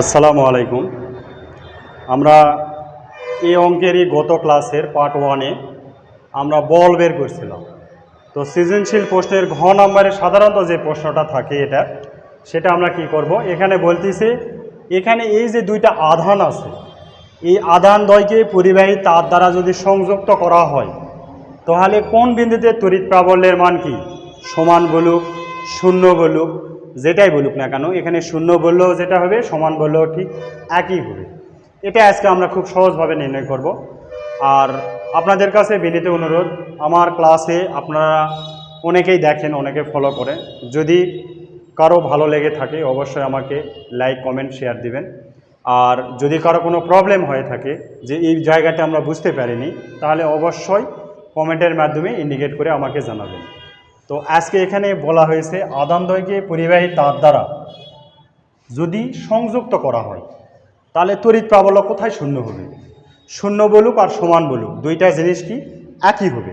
আসসালামু আলাইকুম। আমরা এই অঙ্কেরই গত ক্লাসের পার্ট ওয়ানে আমরা বল বের করছিলাম। তো সৃজনশীল প্রশ্নের ঘ নম্বরে সাধারণত যে প্রশ্নটা থাকে এটা, সেটা আমরা কি করব? এখানে বলতেছি, এখানে এই যে দুইটা আধান আছে, এই আধান দ্বয়কে পরিবাহী তার দ্বারা যদি সংযুক্ত করা হয়, তাহলে কোন বিন্দুতে তড়িৎ প্রাবল্যের মান কি? সমান বলুক, শূন্য বলুক যেটাই বলুক না কেন, এখানে শূন্য বললেও যেটা হবে, সমান বললেও ঠিক একই হবে। এটা আজকে আমরা খুব সহজভাবে নির্ণয় করব। আর আপনাদের কাছে বিনীত অনুরোধ, আমার ক্লাসে আপনারা অনেকেই দেখেন, অনেকে ফলো করেন। যদি কারও ভালো লেগে থাকে, অবশ্যই আমাকে লাইক কমেন্ট শেয়ার দিবেন। আর যদি কারও কোনো প্রবলেম হয়ে থাকে, যে এই জায়গাটা আমরা বুঝতে পারিনি, তাহলে অবশ্যই কমেন্টের মাধ্যমে ইন্ডিকেট করে আমাকে জানাবেন। তো আজকে এখানে বলা হয়েছে আদানদ্বয়কে পরিবাহী তার দ্বারা যদি সংযুক্ত করা হয়, তাহলে তড়িৎ প্রাবল্য কোথায় শূন্য হবে? শূন্য বলুক আর সমান বলুক, দুইটা জিনিস কি একই হবে?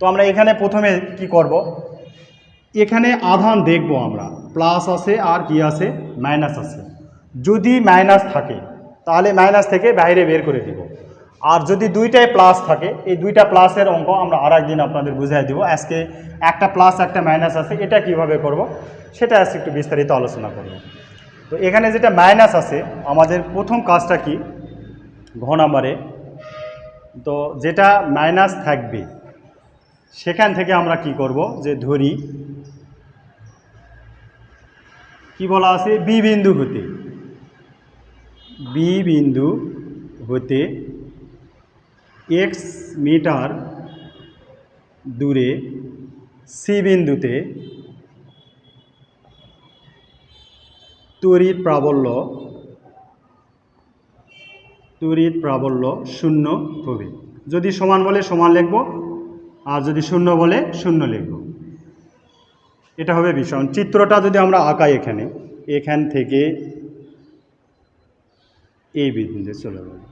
তো আমরা এখানে প্রথমে কি করব? এখানে আধান দেখব আমরা, প্লাস আছে আর কি আছে? মাইনাস আছে। যদি মাইনাস থাকে, তাহলে মাইনাস থেকে বাইরে বের করে দিব। আর যদি দুইটাই প্লাস থাকে, এই দুইটা প্লাসের অঙ্ক আমরা আর একদিন আপনাদের বুঝাই দিব। আজকে একটা প্লাস একটা মাইনাস আছে, এটা কীভাবে করব সেটা আজকে একটু বিস্তারিত আলোচনা করব। তো এখানে যেটা মাইনাস আছে, আমাদের প্রথম কাজটা কি? ঘ নাম্বারে। তো যেটা মাইনাস থাকবে, সেখান থেকে আমরা কি করব? যে ধরি, কি বলা আছে? বি বিন্দু হতে বি বিন্দু হতে এক্স মিটার দূরে সি বিন্দুতে তড়িৎ প্রাবল্য তড়িৎ প্রাবল্য শূন্য হবে। যদি সমান বলে সমান লিখব, আর যদি শূন্য বলে শূন্য লিখব। এটা হবে ভীষণ চিত্রটা যদি আমরা আঁকাই এখানে, এখান থেকে এই বিন্দুতে চলে যাব।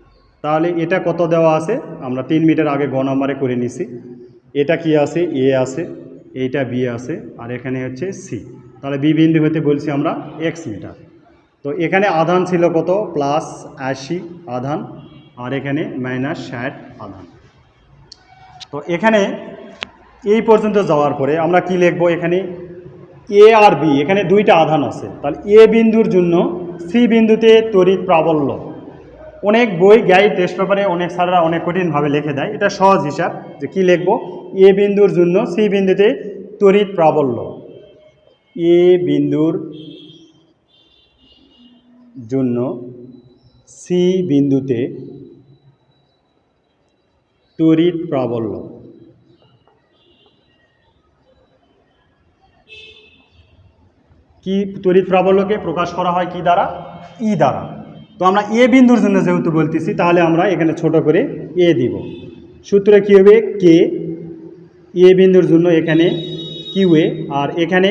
তাহলে এটা কত দেওয়া আছে? আমরা তিন মিটার আগে গ করে নিছি। এটা কি আছে? এ আছে, এইটা বি আছে, আর এখানে হচ্ছে সি। তাহলে বি বিন্দু হতে বলছি আমরা এক্স মিটার। তো এখানে আধান ছিল কত? প্লাস আশি আধান, আর এখানে মাইনাস ষাট আধান। তো এখানে এই পর্যন্ত যাওয়ার পরে আমরা কি লিখব এখানে? এ আর বি, এখানে দুইটা আধান আছে। তাহলে এ বিন্দুর জন্য সি বিন্দুতে তড়িৎ প্রাবল্য অনেক বই গাইড টেস্ট পেপারে অনেক স্যাররা অনেক কঠিনভাবে লিখে দেয়। এটা সহজ হিসাব যে কি লিখব? এ বিন্দুর জন্য সি বিন্দুতে তড়িৎ প্রাবল্য। এ বিন্দুর জন্য সি বিন্দুতে তড়িৎ প্রাবল্য। কি তড়িৎ প্রাবল্যকে প্রকাশ করা হয় কি দ্বারা? ই দ্বারা। তো আমরা এ বিন্দুর জন্য যেহেতু বলতেছি, তাহলে আমরা এখানে ছোট করে এ দিব। সূত্রে কী হবে? কে এ বিন্দুর জন্য এখানে কিউ এ আর এখানে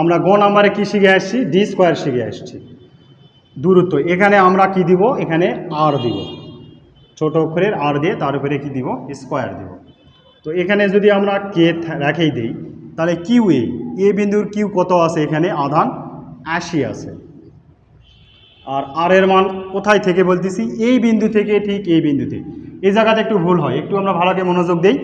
আমরা গ নাম্বারে কী শিখে আসছি? ডি স্কোয়ার শিখে আসছি। দূরত্ব, এখানে আমরা কি দিব? এখানে আর দিব। ছোট অক্ষরের আর দিয়ে তার উপরে কি দিব? স্কোয়ার দিব। তো এখানে যদি আমরা কে রেখেই দিই, তাহলে কিউ এ এ বিন্দুর কিউ কত আছে এখানে? আধান আশি আছে। আর আর এর মান কোথায় থেকে বলতেছি? এই বিন্দু থেকে ঠিক এই বিন্দুতে। এই জায়গাতে একটু ভুল হয়। একটু আমরা ভালোকে মনোযোগ দেই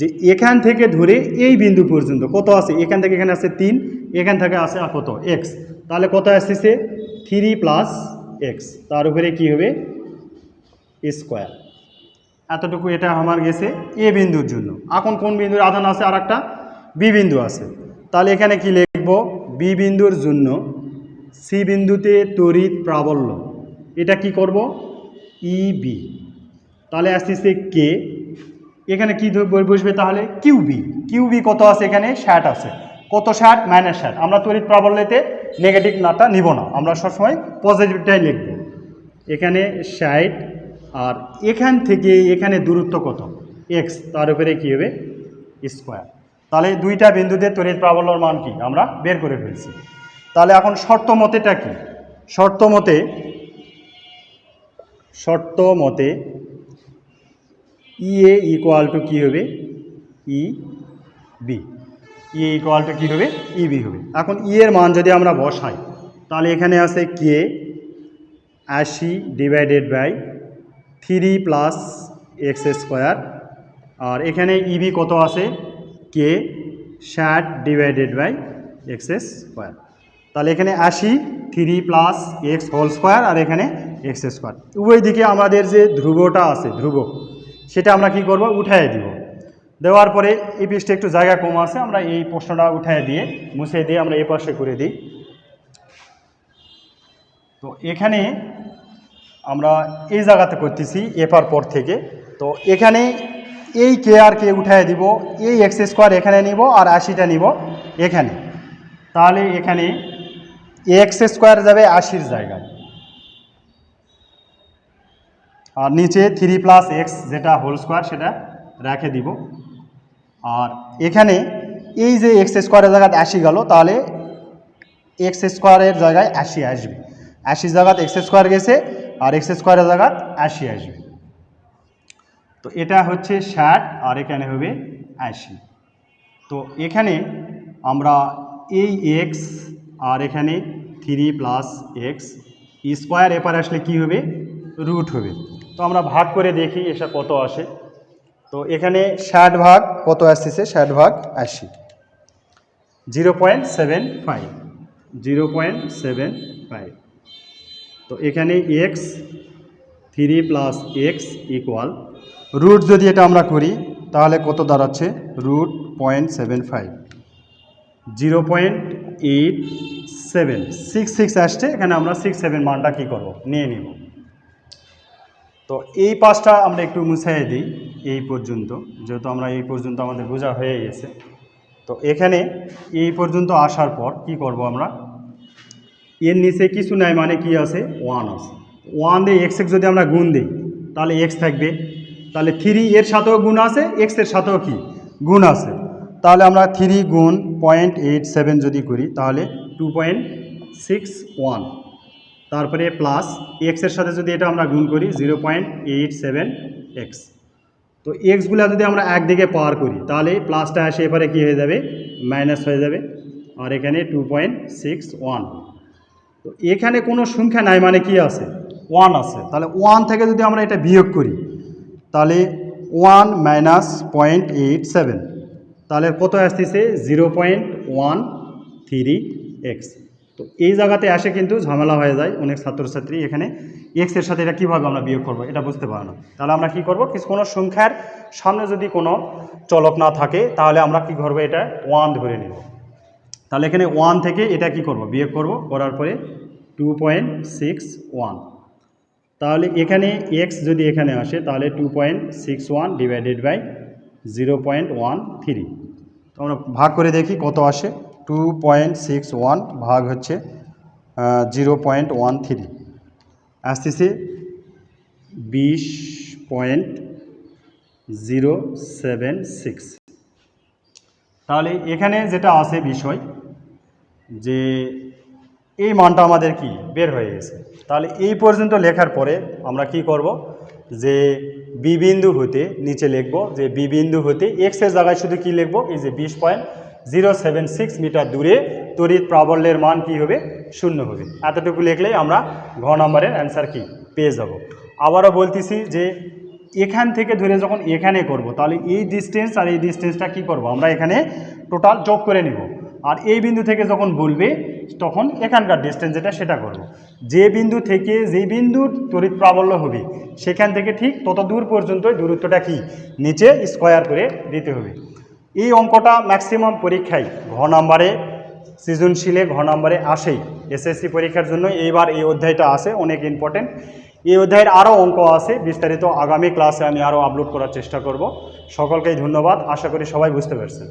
যে এখান থেকে ধরে এই বিন্দু পর্যন্ত কত আছে? এখান থেকে এখানে আছে তিন, এখান থেকে আছে কত? এক্স তাহলে কত আসতেছে? থ্রি প্লাস এক্স তার উপরে কি হবে? স্কোয়ার এতটুকু এটা আমার গেছে এ বিন্দুর জন্য। এখন কোন বিন্দুর আধান আছে? আর একটা বি বিন্দু আছে। তাহলে এখানে কি লিখব? বি বিন্দুর জন্য সি বিন্দুতে তড়িৎ প্রাবল্য। এটা কি করব? ই বি তাহলে আসতেছে কে এখানে কি বসবে তাহলে? কিউ বি কিউ বি কত আছে এখানে? ষাট আছে। কত ষাট? মাইনাস ষাট। আমরা তড়িৎ প্রাবল্যতে নেগেটিভ নাটা নিব না। আমরা সবসময় পজিটিভটাই লিখব। এখানে ষাট আর এখান থেকে এখানে দূরত্ব কত? এক্স তার উপরে কী হবে? স্কোয়ার তাহলে দুইটা বিন্দুতে তড়িৎ প্রাবল্যর মান কি? আমরা বের করে ফেলছি। তাহলে এখন শর্ত মতেটা কি? শর্ত মতে শর্ত মতে ই এ ইকুয়াল টু কী হবে? E B E equal to কী হবে? ই বি হবে। এখন ই এর মান যদি আমরা বসাই, তাহলে এখানে আছে কে আশি divided by three plus X square আর এখানে ইবি কত আছে? কে ষাট ডিভাইডেড বাই এক্স স্কোয়ার তাহলে এখানে আশি, three plus X whole square আর এখানে এক্স স্কোয়ার। উভয় দিকে আমাদের যে ধ্রুবটা আছে ধ্রুব সেটা আমরা কি করব? উঠাই দিব। দেওয়ার পরে এই পৃষ্ঠে একটু জায়গা কম আছে, আমরা এই প্রশ্নটা উঠাই দিয়ে, মুছে দিয়ে আমরা এই পাশে করে দিই। তো এখানে আমরা এই জায়গাতে করতেছি এপার পর থেকে। তো এখানে এই কে আর কে উঠায় দিব, এই এক্স স্কোয়ার এখানে নিব আর আশিটা নিব এখানে। তাহলে এখানে এক্স স্কোয়ার যাবে আশির জায়গায়। আর নিচে থ্রি প্লাস এক্স যেটা হোল স্কোয়ার সেটা রেখে দিব। আর এখানে এই যে এক্স স্কোয়ারের জায়গায় আশি গেল, তাহলে এক্স স্কোয়ারের জায়গায় আশি আসবে। আশির জায়গায় এক্স স্কোয়ার গেছে আর এক্স স্কোয়ারের জায়গায় আশি আসবে। তো এটা হচ্ছে ষাট আর এখানে হবে আশি। তো এখানে আমরা এই এক্স আর এখানে থ্রি প্লাস এক্স স্কোয়ার এপার আসলে কি হবে? রুট হবে। তো আমরা ভাগ করে দেখি এসব কত আসে। তো এখানে ষাট ভাগ কত আসতেছে? ষাট ভাগ আশি। Zero point seven five zero point seven five তো এখানে X three plus X equal root যদি এটা আমরা করি, তাহলে কত দাঁড়াচ্ছে? Root point seven five zero point eight seven six six আসছে, এখানে আমরা সিক্স সেভেন মানটা কী করব? নিয়ে নিব। তো এই পাঁচটা আমরা একটু মুছাই দিই এই পর্যন্ত, যেহেতু আমরা এই পর্যন্ত আমাদের বোঝা হয়ে গেছে। তো এখানে এই পর্যন্ত আসার পর কি করব আমরা? এর নিচে কিছু নাই মানে কি আছে? ওয়ান আছে। ওয়ান দিয়ে এক্স এক্স যদি আমরা গুণ দিই, তাহলে এক্স থাকবে। তাহলে থ্রি এর সাথেও গুণ আছে এক্সের সাথেও কি? গুণ আছে। তাহলে আমরা থ্রি গুণ পয়েন্ট এইট সেভেন যদি করি, তাহলে টু পয়েন্ট সিক্স ওয়ান তারপরে প্লাস এক্সের সাথে যদি এটা আমরা গুণ করি zero point eight seven X তো এক্সগুলো যদি আমরা একদিকে পার করি, তাহলে প্লাসটা আসে এবারে কী হয়ে যাবে? মাইনাস হয়ে যাবে। আর এখানে টু পয়েন্ট সিক্স ওয়ান তো এখানে কোনো সংখ্যা নাই মানে কি আছে? ওয়ান আছে। তাহলে ওয়ান থেকে যদি আমরা এটা বিয়োগ করি, তাহলে one minus point eight seven তাহলে কত আসতেছে? Zero point one three X তো এই জায়গাতে আসে কিন্তু ঝামেলা হয়ে যায় অনেক ছাত্রছাত্রী এখানে। এক্সের সাথে এটা কীভাবে আমরা বিয়োগ করব এটা বুঝতে পারে না। তাহলে আমরা কি করব? কিছু কোনো সংখ্যার সামনে যদি কোনো চলক না থাকে, তাহলে আমরা কি করব? এটা ওয়ান ধরে নেব। তাহলে এখানে ওয়ান থেকে এটা কি করব? বিয়োগ করব। করার পরে টু পয়েন্ট সিক্স ওয়ান তাহলে এখানে এক্স যদি এখানে আসে, তাহলে two point six one divided by zero point one three তো আমরা ভাগ করে দেখি কত আসে? টু পয়েন্ট সিক্স ওয়ান ভাগ হচ্ছে জিরো পয়েন্ট ওয়ান থ্রি আসতেছে বিশ পয়েন্ট জিরো সেভেন সিক্স তাহলে এখানে যেটা আছে বিষয়, যে এই মানটা আমাদের কি? বের হয়ে গেছে। তাহলে এই পর্যন্ত লেখার পরে আমরা কি করব? যে বি বিন্দু হতে নিচে লিখব যে বি বিন্দু হতে এক্সের জায়গায় শুধু কি লিখব? এই যে বিশ point zero seven six metre দূরে তড়িৎ প্রাবল্যের মান কি হবে? শূন্য হবে। এতটুকু লিখলেই আমরা ঘ নম্বরের অ্যান্সার কি? পেয়ে যাব। আবারও বলতেছি যে এখান থেকে ধরে যখন এখানে করব, তাহলে এই ডিস্টেন্স আর এই ডিস্টেন্সটা কি করব? আমরা এখানে টোটাল যোগ করে নিব। আর এই বিন্দু থেকে যখন বলবে তখন এখানকার ডিস্টেন্স যেটা, সেটা করব। যে বিন্দু থেকে যে বিন্দুর তড়িৎ প্রাবল্য হবে, সেখান থেকে ঠিক তত দূর পর্যন্ত দূরত্বটা কি? নিচে স্কোয়ার করে দিতে হবে। এই অঙ্কটা ম্যাক্সিমাম পরীক্ষায় ঘ নাম্বারে, সৃজনশীলে ঘ নাম্বারে আসেই এসএসসি পরীক্ষার জন্য। এইবার এই অধ্যায়টা আসে অনেক ইম্পর্টেন্ট এই অধ্যায়ের আরও অঙ্ক আছে, বিস্তারিত আগামী ক্লাসে আমি আরও আপলোড করার চেষ্টা করব। সকলকেই ধন্যবাদ, আশা করি সবাই বুঝতে পারছেন।